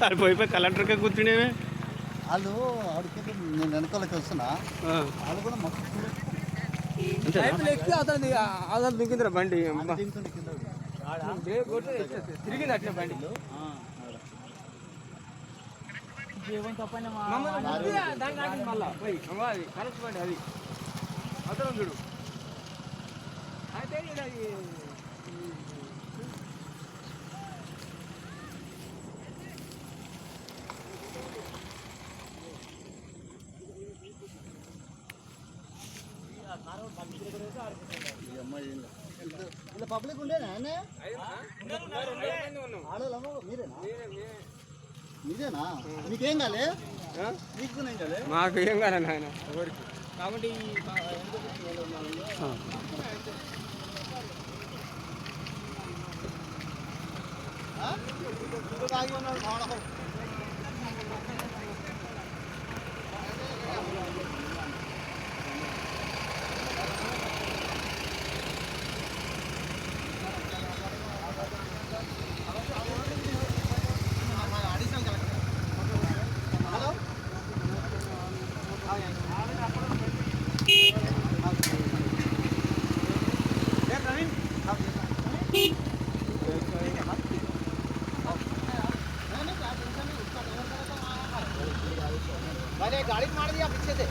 కాలిపోయిపోయి కలెక్టర్గా కూర్చునేమే వాళ్ళు ఆడికి నేను వెనకాలకి వస్తున్నా. వాళ్ళు కూడా మొత్తం ఎక్కి అతను అతను దిగిందిరా బండి. తిరిగింది అట్లే బండి. మళ్ళీ. అది చూడు. అయితే ఇలా పబ్లిక్ ఉండేనా ఆడవాళ్ళమ్మ మీరేనా? మీరేనా? మీకేం కాలే? ఆ? మీకు ఏం కాలే నాయన. ఎవరికి? కాబట్టి ఆ. मैंने गाड़ी मार दिया पीछे से